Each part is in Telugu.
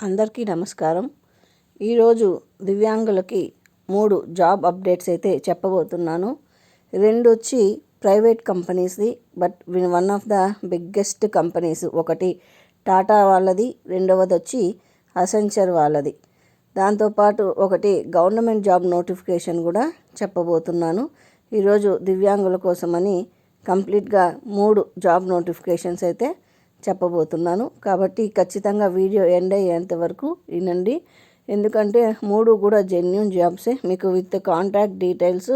అందరికీ నమస్కారం. ఈరోజు దివ్యాంగులకి మూడు జాబ్ అప్డేట్స్ అయితే చెప్పబోతున్నాను. రెండు వచ్చి private కంపెనీస్ది but one of the biggest companies ఒకటి టాటా వాళ్ళది రెండవది వచ్చి అసెంచర్ వాళ్ళది. దాంతోపాటు ఒకటి గవర్నమెంట్ జాబ్ నోటిఫికేషన్ కూడా చెప్పబోతున్నాను. ఈరోజు దివ్యాంగుల కోసమని కంప్లీట్గా మూడు జాబ్ నోటిఫికేషన్స్ అయితే చెప్పబోతున్నాను. కాబట్టి ఖచ్చితంగా వీడియో ఎండ్ అయ్యేంత వరకు వినండి. ఎందుకంటే మూడు కూడా జెన్యున్ జాబ్సే మీకు విత్ కాంటాక్ట్ డీటెయిల్స్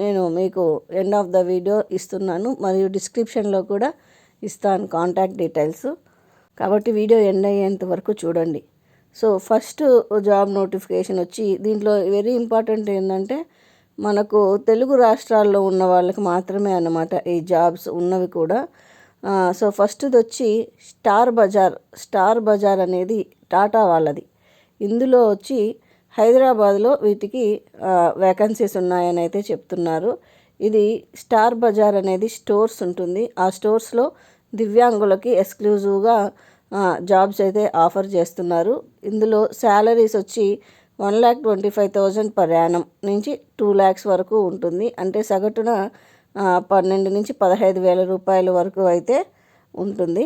నేను మీకు ఎండ్ ఆఫ్ ద వీడియో ఇస్తున్నాను. మరియు డిస్క్రిప్షన్లో కూడా ఇస్తాను కాంటాక్ట్ డీటెయిల్స్ కాబట్టి వీడియో ఎండ్ అయ్యేంత వరకు చూడండి. సో ఫస్ట్ జాబ్ నోటిఫికేషన్ వచ్చి దీంట్లో వెరీ ఇంపార్టెంట్ ఏంటంటే మనకు తెలుగు రాష్ట్రాల్లో ఉన్న వాళ్ళకి మాత్రమే అన్నమాట ఈ జాబ్స్ ఉన్నవి కూడా. సో ఫస్ట్ది వచ్చి స్టార్ బజార్ స్టార్ బజార్ అనేది టాటా వాళ్ళది. ఇందులో వచ్చి హైదరాబాద్లో వీటికి వేకెన్సీస్ ఉన్నాయని అయితే చెప్తున్నారు. ఇది స్టార్ బజార్ అనేది స్టోర్స్ ఉంటుంది. ఆ స్టోర్స్లో దివ్యాంగులకి ఎక్స్క్లూజివ్గా జాబ్స్ అయితే ఆఫర్ చేస్తున్నారు. ఇందులో శాలరీస్ వచ్చి one lakh twenty five thousand per annum నుంచి టూ ల్యాక్స్ వరకు ఉంటుంది. అంటే సగటున పన్నెండు నుంచి పదహైదు వేల రూపాయల వరకు అయితే ఉంటుంది.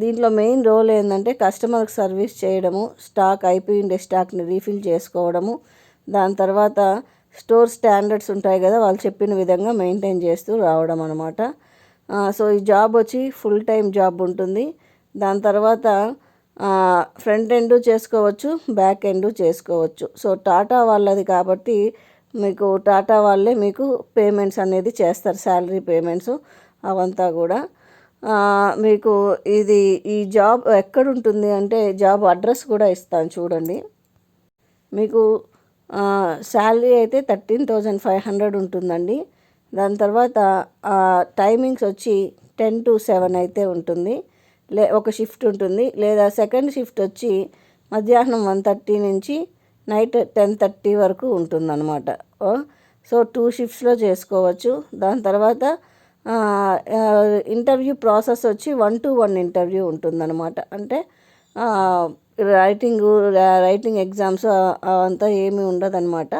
దీంట్లో మెయిన్ రోల్ ఏంటంటే కస్టమర్కి సర్వీస్ చేయడము స్టాక్ అయిపోయిండే స్టాక్ని రీఫిల్ చేసుకోవడము. దాని తర్వాత స్టోర్ స్టాండర్డ్స్ ఉంటాయి కదా వాళ్ళు చెప్పిన విధంగా మెయింటైన్ చేస్తూ రావడం అనమాట సో ఈ జాబ్ వచ్చి ఫుల్ టైం జాబ్ ఉంటుంది. దాని తర్వాత ఫ్రంట్ ఎండు చేసుకోవచ్చు బ్యాక్ ఎండు చేసుకోవచ్చు. సో టాటా వాళ్ళది కాబట్టి మీకు టాటా వాళ్ళే మీకు పేమెంట్స్ అనేది చేస్తారు శాలరీ పేమెంట్స్ అవంతా కూడా. మీకు ఇది ఈ జాబ్ ఎక్కడ ఉంటుంది అంటే జాబ్ అడ్రస్ కూడా ఇస్తాను చూడండి. మీకు శాలరీ అయితే థర్టీన్ థౌజండ్ ఫైవ్ హండ్రెడ్ ఉంటుందండి. దాని తర్వాత టైమింగ్స్ వచ్చి టెన్ టు సెవెన్ అయితే ఉంటుంది. లే ఒక షిఫ్ట్ ఉంటుంది. లేదా సెకండ్ షిఫ్ట్ వచ్చి మధ్యాహ్నం వన్ థర్టీ నుంచి నైట్ టెన్ థర్టీ వరకు ఉంటుందన్నమాట. సో టూ షిఫ్ట్స్లో చేసుకోవచ్చు. దాని తర్వాత ఇంటర్వ్యూ ప్రాసెస్ వచ్చి వన్ టు వన్ ఇంటర్వ్యూ ఉంటుందన్నమాట. అంటే రైటింగ్ రైటింగ్ ఎగ్జామ్స్ అంతా ఏమీ ఉండదన్నమాట.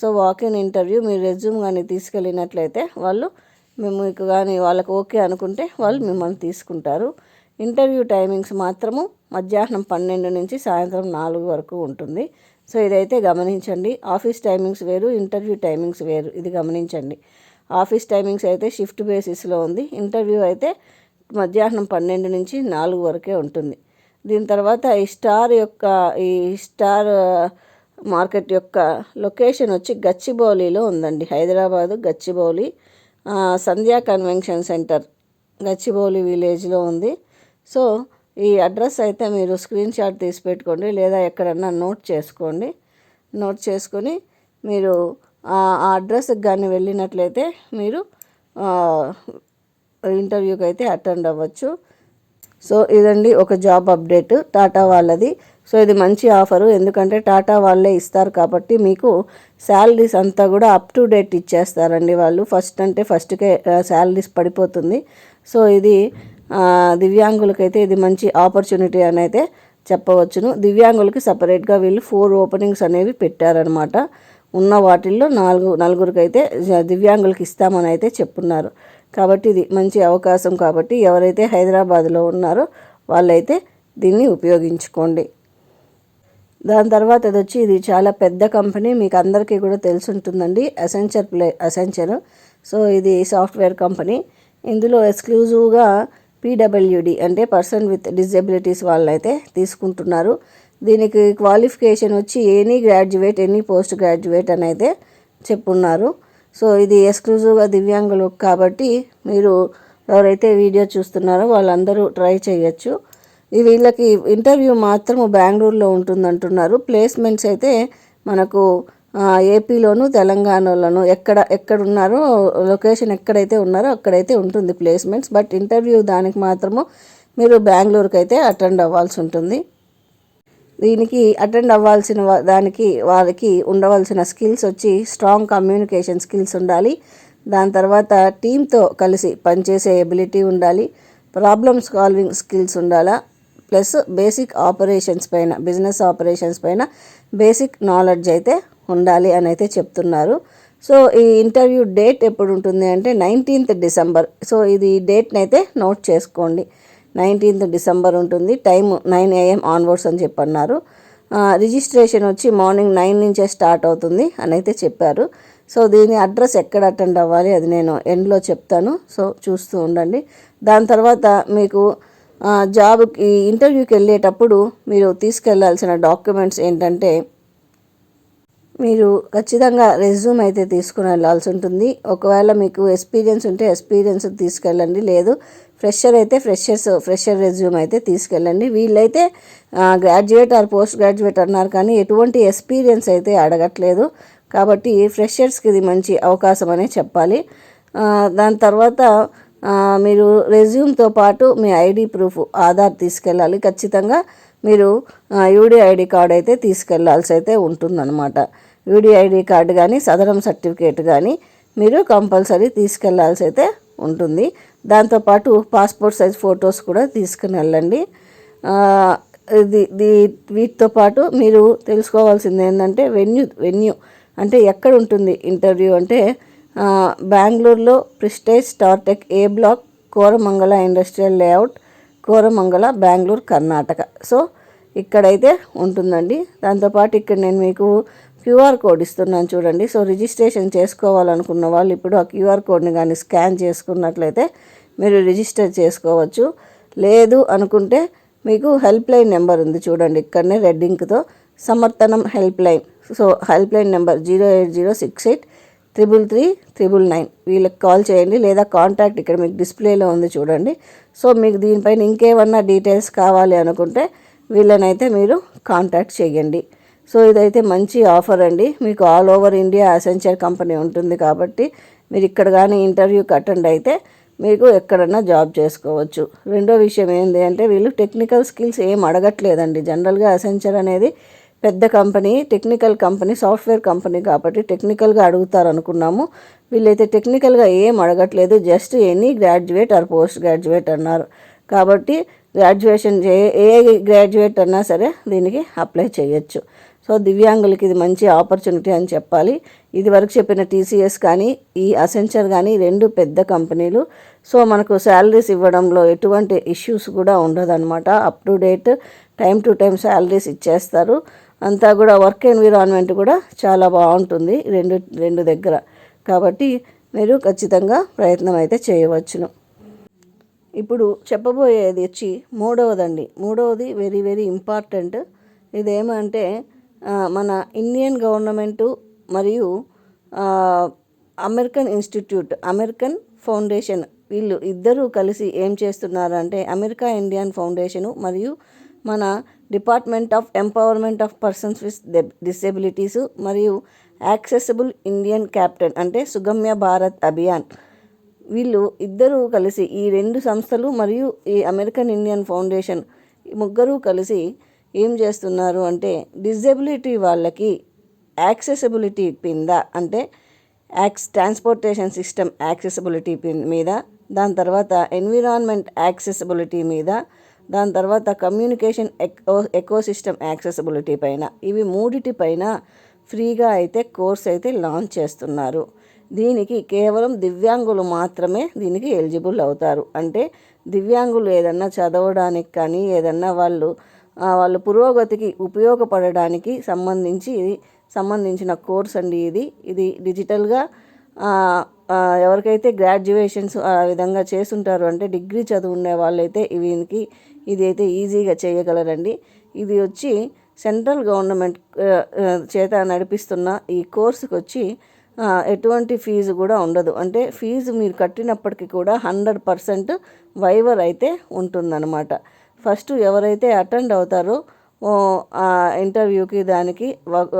సో వాకిన్ ఇంటర్వ్యూ మీరు రెజ్యూమ్ కానీ తీసుకెళ్ళినట్లయితే వాళ్ళు మేము మీకు కానీ వాళ్ళకి ఓకే అనుకుంటే వాళ్ళు మిమ్మల్ని తీసుకుంటారు. ఇంటర్వ్యూ టైమింగ్స్ మాత్రము మధ్యాహ్నం పన్నెండు నుంచి సాయంత్రం నాలుగు వరకు ఉంటుంది. సో ఇదైతే గమనించండి. ఆఫీస్ టైమింగ్స్ వేరు ఇంటర్వ్యూ టైమింగ్స్ వేరు. ఇది గమనించండి. ఆఫీస్ టైమింగ్స్ అయితే షిఫ్ట్ బేసిస్లో ఉంది. ఇంటర్వ్యూ అయితే మధ్యాహ్నం పన్నెండు నుంచి నాలుగు వరకే ఉంటుంది. దీని తర్వాత ఈ స్టార్ యొక్క ఈ స్టార్ మార్కెట్ యొక్క లొకేషన్ వచ్చి గచ్చిబౌలిలో ఉందండి. హైదరాబాదు గచ్చిబౌలి సంధ్యా కన్వెన్షన్ సెంటర్ గచ్చిబౌలి విలేజ్లో ఉంది. సో ఈ అడ్రస్ అయితే మీరు స్క్రీన్ షాట్ తీసి పెట్టుకోండి లేదా ఎక్కడన్నా నోట్ చేసుకోండి. నోట్ చేసుకొని మీరు ఆ అడ్రస్కి కానీ వెళ్ళినట్లయితే మీరు ఇంటర్వ్యూకి అయితే అటెండ్ అవ్వచ్చు. సో ఇదండి ఒక జాబ్ అప్డేట్. టాటా వాళ్ళది. సో ఇది మంచి ఆఫరు. ఎందుకంటే టాటా వాళ్ళే ఇస్తారు కాబట్టి మీకు శాలరీస్ అంతా కూడా అప్ టు డేట్ ఇచ్చేస్తారండి వాళ్ళు. ఫస్ట్ అంటే ఫస్ట్కే శాలరీస్ పడిపోతుంది. సో ఇది దివ్యాంగులకైతే ఇది మంచి ఆపర్చునిటీ అని అయితే చెప్పవచ్చును. దివ్యాంగులకి సపరేట్గా వీళ్ళు ఫోర్ ఓపెనింగ్స్ అనేవి పెట్టారనమాట ఉన్న వాటిల్లో నాలుగు నలుగురికైతే దివ్యాంగులకి ఇస్తామని అయితే చెప్పున్నారు. కాబట్టి ఇది మంచి అవకాశం కాబట్టి ఎవరైతే హైదరాబాద్లో ఉన్నారో వాళ్ళైతే దీన్ని ఉపయోగించుకోండి. దాని తర్వాత ఇది వచ్చి ఇది చాలా పెద్ద కంపెనీ మీకు అందరికీ కూడా తెలిసి ఉంటుందండి అసెంచర్ ప్లే అసెంచర్ సో ఇది సాఫ్ట్వేర్ కంపెనీ. ఇందులో ఎక్స్క్లూజివ్గా పీడబ్ల్యూడి అంటే పర్సన్ విత్ డిజబిలిటీస్ వాళ్ళైతే తీసుకుంటున్నారు. దీనికి క్వాలిఫికేషన్ వచ్చి any graduate any post graduate అని అయితే చెప్పున్నారు. సో ఇది ఎక్స్క్లూజివ్గా దివ్యాంగులు కాబట్టి మీరు ఎవరైతే వీడియో చూస్తున్నారో వాళ్ళందరూ ట్రై చేయొచ్చు. వీళ్ళకి ఇంటర్వ్యూ మాత్రం బెంగళూరులో ఉంటుందంటున్నారు. ప్లేస్మెంట్స్ అయితే మనకు ఏపీలోను తెలంగాణలోను ఎక్కడ ఎక్కడ ఉన్నారో లొకేషన్ ఎక్కడైతే ఉన్నారో అక్కడైతే ఉంటుంది ప్లేస్మెంట్స్. బట్ ఇంటర్వ్యూ దానికి మాత్రము మీరు బెంగళూరుకి అయితే అటెండ్ అవ్వాల్సి ఉంటుంది. దీనికి అటెండ్ అవ్వాల్సిన దానికి వారికి ఉండవలసిన స్కిల్స్ వచ్చి స్ట్రాంగ్ కమ్యూనికేషన్ స్కిల్స్ ఉండాలి. దాని తర్వాత టీంతో కలిసి పనిచేసే ఎబిలిటీ ఉండాలి. ప్రాబ్లమ్ సాల్వింగ్ స్కిల్స్ ఉండాలా. ప్లస్ బేసిక్ ఆపరేషన్స్ పైన బిజినెస్ ఆపరేషన్స్ పైన బేసిక్ నాలెడ్జ్ అయితే ఉండాలి అని అయితే చెప్తున్నారు. సో ఈ ఇంటర్వ్యూ డేట్ ఎప్పుడు ఉంటుంది అంటే నైన్టీన్త్ డిసెంబర్. సో ఇది డేట్ని అయితే నోట్ చేసుకోండి. నైన్టీన్త్ డిసెంబర్ ఉంటుంది. టైం నైన్ ఏఎం ఆన్వర్డ్స్ అని చెప్పన్నారు. రిజిస్ట్రేషన్ వచ్చి మార్నింగ్ నైన్ నుంచే స్టార్ట్ అవుతుంది అని అయితే చెప్పారు. సో దీని అడ్రస్ ఎక్కడ అటెండ్ అవ్వాలి అది నేను ఎండ్లో చెప్తాను. సో చూస్తూ ఉండండి. దాని తర్వాత మీకు జాబ్కి ఇంటర్వ్యూకి వెళ్ళేటప్పుడు మీరు తీసుకెళ్ళాల్సిన డాక్యుమెంట్స్ ఏంటంటే మీరు ఖచ్చితంగా రెజ్యూమ్ అయితే తీసుకుని వెళ్ళాల్సి ఉంటుంది. ఒకవేళ మీకు ఎక్స్పీరియన్స్ ఉంటే ఎక్స్పీరియన్స్ తీసుకెళ్ళండి. లేదు ఫ్రెషర్ అయితే ఫ్రెషర్స్ ఫ్రెషర్ రెజ్యూమ్ అయితే తీసుకెళ్ళండి. వీళ్ళైతే గ్రాడ్యుయేట్ ఆర్ పోస్ట్ గ్రాడ్యుయేట్ అన్నారు కానీ ఎటువంటి ఎక్స్పీరియన్స్ అయితే అడగట్లేదు. కాబట్టి ఫ్రెషర్స్కి ఇది మంచి అవకాశం అనే చెప్పాలి. దాని తర్వాత మీరు రెజ్యూమ్తో పాటు మీ ఐడి ప్రూఫ్ ఆధార్ తీసుకెళ్ళాలి. ఖచ్చితంగా మీరు యూడి ఐడి కార్డ్ అయితే తీసుకెళ్ళాల్సి అయితే ఉంటుందన్నమాట. యూడిఐడి కార్డు కానీ సదరం సర్టిఫికేట్ కానీ మీరు కంపల్సరీ తీసుకెళ్ళాల్సి అయితే ఉంటుంది దాంతోపాటు పాస్పోర్ట్ సైజ్ ఫొటోస్ కూడా తీసుకుని వెళ్ళండి. ఇది వీటితో పాటు మీరు తెలుసుకోవాల్సింది ఏంటంటే వెన్యూ వెన్యూ అంటే ఎక్కడ ఉంటుంది ఇంటర్వ్యూ అంటే బెంగళూరులో Prestige Startek A block Koramangala industrial layout Koramangala Bengaluru Karnataka. So ఇక్కడైతే ఉంటుందండి. దాంతోపాటు ఇక్కడ నేను మీకు క్యూఆర్ కోడ్ ఇస్తున్నాను చూడండి. సో రిజిస్ట్రేషన్ చేసుకోవాలనుకున్న వాళ్ళు ఇప్పుడు ఆ క్యూఆర్ కోడ్ని కానీ స్కాన్ చేసుకున్నట్లయితే మీరు రిజిస్టర్ చేసుకోవచ్చు. లేదు అనుకుంటే మీకు హెల్ప్ లైన్ నెంబర్ ఉంది చూడండి ఇక్కడనే red ఇంక్తో. Samarthanam help line so help line number zero eight zero six eight triple three triple nine. వీళ్ళకి కాల్ చేయండి లేదా కాంటాక్ట్ ఇక్కడ మీకు డిస్ప్లేలో ఉంది చూడండి. సో మీకు దీనిపైన ఇంకేమన్నా డీటెయిల్స్ కావాలి అనుకుంటే వీళ్ళనైతే మీరు కాంటాక్ట్ చేయండి. సో ఇదైతే మంచి ఆఫర్ అండి. మీకు all over India Accenture company ఉంటుంది కాబట్టి మీరు ఇక్కడ కానీ ఇంటర్వ్యూకి అటెండ్ అయితే మీకు ఎక్కడన్నా జాబ్ చేసుకోవచ్చు. రెండో విషయం ఏంటి అంటే వీళ్ళు టెక్నికల్ స్కిల్స్ ఏం అడగట్లేదండి. జనరల్గా అసెంచర్ అనేది పెద్ద company technical company software company కాబట్టి టెక్నికల్గా అడుగుతారు అనుకున్నాము వీళ్ళైతే టెక్నికల్గా ఏం అడగట్లేదు. Just any graduate or post graduate అన్నారు. కాబట్టి గ్రాడ్యుయేషన్ ఏ ఏ గ్రాడ్యుయేట్ అన్నా సరే దీనికి అప్లై చేయొచ్చు. సో దివ్యాంగులకి ఇది మంచి ఆపర్చునిటీ అని చెప్పాలి. ఇది వరకు చెప్పిన టీసీఎస్ కానీ ఈ అసెంచర్ కానీ రెండు పెద్ద కంపెనీలు. సో మనకు శాలరీస్ ఇవ్వడంలో ఎటువంటి ఇష్యూస్ కూడా ఉండదన్నమాట. Up to date time to time salaries ఇచ్చేస్తారు. అంతా కూడా వర్క్ ఎన్విరాన్మెంట్ కూడా చాలా బాగుంటుంది రెండు రెండు దగ్గర. కాబట్టి మీరు ఖచ్చితంగా ప్రయత్నం అయితే చేయవచ్చును. ఇప్పుడు చెప్పబోయేది వచ్చి మూడవదండి. మూడవది వెరీ వెరీ ఇంపార్టెంట్ ఇదేమంటే మన ఇండియన్ గవర్నమెంటు మరియు అమెరికన్ ఇన్స్టిట్యూట్ అమెరికన్ ఫౌండేషన్ వీళ్ళు ఇద్దరూ కలిసి ఏం చేస్తున్నారు అంటే అమెరికా ఇండియన్ ఫౌండేషను మరియు మన department of empowerment of persons with disabilities మరియు యాక్సెసిబుల్ ఇండియన్ క్యాప్టెన్ అంటే సుగమ్య భారత్ అభియాన్. వీళ్ళు ఇద్దరూ కలిసి ఈ రెండు సంస్థలు మరియు ఈ అమెరికన్ ఇండియన్ ఫౌండేషన్ ముగ్గురు కలిసి ఏం చేస్తున్నారు అంటే డిజబిలిటీ వాళ్ళకి యాక్సెసిబిలిటీ కింద అంటే యాక్స్ ట్రాన్స్పోర్టేషన్ సిస్టమ్ యాక్సెసిబిలిటీ మీద దాని తర్వాత ఎన్విరాన్మెంట్ యాక్సెసిబిలిటీ మీద దాని తర్వాత కమ్యూనికేషన్ ఎకో ఎకోసిస్టమ్ యాక్సెసిబిలిటీ పైన. ఇవి మూడిటి పైన ఫ్రీగా అయితే కోర్స్ అయితే లాంచ్ చేస్తున్నారు. దీనికి కేవలం దివ్యాంగులు మాత్రమే దీనికి ఎలిజిబుల్ అవుతారు. అంటే దివ్యాంగులు ఏదన్నా చదవడానికి కానీ ఏదన్నా వాళ్ళు వాళ్ళ పురోగతికి ఉపయోగపడడానికి సంబంధించి ఇది సంబంధించిన కోర్స్ అండి ఇది. ఇది డిజిటల్గా ఎవరికైతే గ్రాడ్యుయేషన్స్ ఆ విధంగా చేస్తుంటారు అంటే డిగ్రీ చదువునే వాళ్ళైతే వీనికి ఇది అయితే ఈజీగా చేయగలరండి. ఇది వచ్చి సెంట్రల్ గవర్నమెంట్ చేత నడిపిస్తున్న ఈ కోర్సుకి వచ్చి ఎటువంటి ఫీజు కూడా ఉండదు. అంటే ఫీజు మీరు కట్టినప్పటికీ కూడా హండ్రెడ్ పర్సెంట్ వైవర్ అయితే ఉంటుందన్నమాట. ఫస్ట్ ఎవరైతే అటెండ్ అవుతారో ఇంటర్వ్యూకి దానికి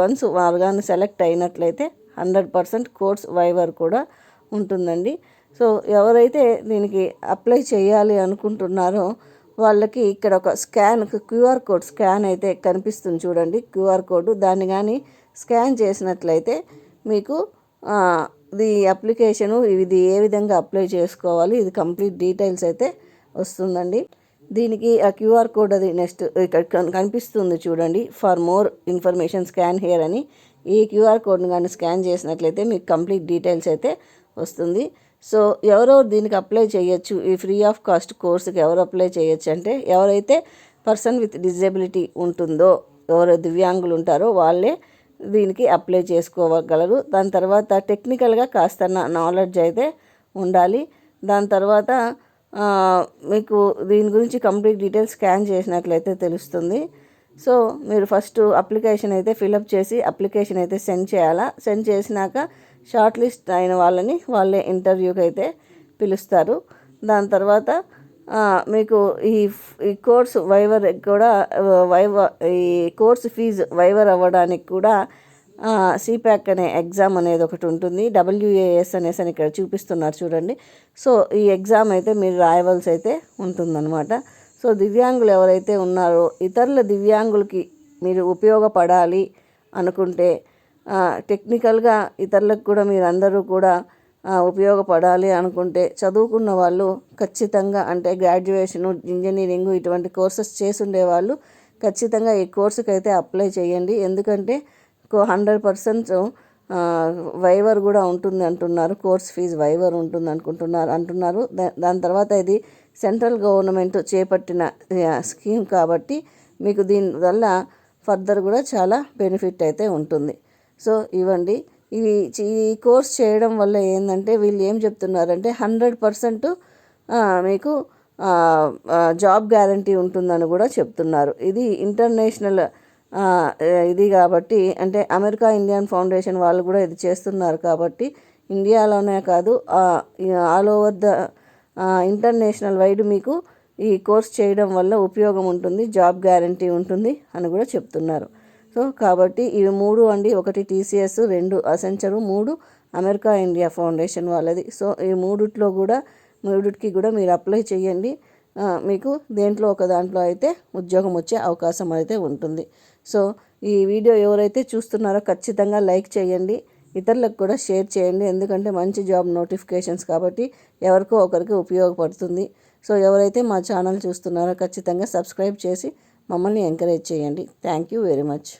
వన్స్ వాళ్ళు కానీ సెలెక్ట్ అయినట్లయితే హండ్రెడ్ పర్సెంట్ కోర్స్ వైవర్ కూడా ఉంటుందండి. సో ఎవరైతే దీనికి అప్లై చేయాలి అనుకుంటున్నారో వాళ్ళకి ఇక్కడ ఒక స్కాన్ క్యూఆర్ కోడ్ స్కాన్ అయితే కనిపిస్తుంది చూడండి. క్యూఆర్ కోడ్ దాన్ని కానీ స్కాన్ చేసినట్లయితే మీకు ఇది అప్లికేషను ఇది ఏ విధంగా అప్లై చేసుకోవాలి ఇది కంప్లీట్ డీటెయిల్స్ అయితే వస్తుందండి. దీనికి ఆ క్యూఆర్ కోడ్ అది నెక్స్ట్ ఇక్కడ కనిపిస్తుంది చూడండి. For more information scan here అని. ఈ క్యూఆర్ కోడ్ని కానీ స్కాన్ చేసినట్లయితే మీకు కంప్లీట్ డీటెయిల్స్ అయితే వస్తుంది. సో ఎవరెవరు దీనికి అప్లై చేయొచ్చు? ఈ ఫ్రీ ఆఫ్ కాస్ట్ కోర్సుకి ఎవరు అప్లై చేయొచ్చు అంటే ఎవరైతే పర్సన్ విత్ డిజేబిలిటీ ఉంటుందో ఎవరు దివ్యాంగులు ఉంటారో వాళ్ళే దీనికి అప్లై చేసుకోగలరు. దాని తర్వాత టెక్నికల్గా కాస్త నాలెడ్జ్ అయితే ఉండాలి. దాని తర్వాత మీకు దీని గురించి కంప్లీట్ డీటెయిల్స్ స్కాన్ చేసినట్లయితే తెలుస్తుంది. సో మీరు ఫస్ట్ అప్లికేషన్ అయితే ఫిలప్ చేసి అప్లికేషన్ అయితే సెండ్ చేయాలా? సెండ్ చేసినాక షార్ట్ లిస్ట్ అయిన వాళ్ళని వాళ్ళే ఇంటర్వ్యూకి అయితే పిలుస్తారు. దాని తర్వాత మీకు ఈ ఈ కోర్సు వైవర్ కూడా వైవ ఈ కోర్సు ఫీజు వైవర్ అవ్వడానికి కూడా సిప్యాక్ అనే ఎగ్జామ్ అనేది ఒకటి ఉంటుంది. డబ్ల్యూఏఎస్ అనేసి అని ఇక్కడ చూపిస్తున్నారు చూడండి. సో ఈ ఎగ్జామ్ అయితే మీరు రాయవలసి అయితే ఉంటుందన్నమాట. సో దివ్యాంగులు ఎవరైతే ఉన్నారో ఇతరుల దివ్యాంగులకి మీరు ఉపయోగపడాలి అనుకుంటే టెక్నికల్గా ఇతరులకు కూడా మీరు అందరూ కూడా ఉపయోగపడాలి అనుకుంటే చదువుకున్న వాళ్ళు ఖచ్చితంగా అంటే గ్రాడ్యుయేషను ఇంజనీరింగ్ ఇటువంటి కోర్సెస్ చేసి ఉండేవాళ్ళు ఖచ్చితంగా ఈ కోర్సుకి అయితే అప్లై చేయండి. ఎందుకంటే హండ్రెడ్ పర్సెంట్ వైవర్ కూడా ఉంటుంది అంటున్నారు. కోర్స్ ఫీజు వైవర్ ఉంటుంది అనుకుంటున్నారు అంటున్నారు. దా- దాని తర్వాత ఇది సెంట్రల్ గవర్నమెంట్ చేపట్టిన స్కీమ్ కాబట్టి మీకు దీనివల్ల ఫర్దర్ కూడా చాలా బెనిఫిట్ అయితే ఉంటుంది. సో ఇవ్వండి. ఇవి ఈ కోర్స్ చేయడం వల్ల ఏంటంటే వీళ్ళు ఏం చెప్తున్నారంటే హండ్రెడ్ పర్సెంట్ మీకు జాబ్ గ్యారంటీ ఉంటుందని కూడా చెప్తున్నారు. ఇది ఇంటర్నేషనల్ ఇది కాబట్టి అంటే అమెరికా ఇండియన్ ఫౌండేషన్ వాళ్ళు కూడా ఇది చేస్తున్నారు కాబట్టి ఇండియాలోనే కాదు all over the international wide మీకు ఈ కోర్స్ చేయడం వల్ల ఉపయోగం ఉంటుంది జాబ్ గ్యారంటీ ఉంటుంది అని కూడా చెప్తున్నారు. సో కాబట్టి ఇవి మూడు అండి ఒకటి టీసీఎస్ రెండు అసెంచరు మూడు అమెరికా ఇండియా ఫౌండేషన్ వాళ్ళది. సో ఈ మూడిట్లో కూడా మూడిటికి కూడా మీరు అప్లై చేయండి. మీకు దేంట్లో ఒక దాంట్లో అయితే ఉద్యోగం వచ్చే అవకాశం అయితే ఉంటుంది. సో ఈ వీడియో ఎవరైతే చూస్తున్నారో ఖచ్చితంగా లైక్ చేయండి. ఇతరులకు కూడా షేర్ చేయండి. ఎందుకంటే మంచి జాబ్ నోటిఫికేషన్స్ కాబట్టి ఎవరికో ఒకరికి ఉపయోగపడుతుంది. సో ఎవరైతే మా ఛానల్ చూస్తున్నారో ఖచ్చితంగా సబ్స్క్రైబ్ చేసి మమ్మల్ని ఎంకరేజ్ చేయండి. Thank you very much.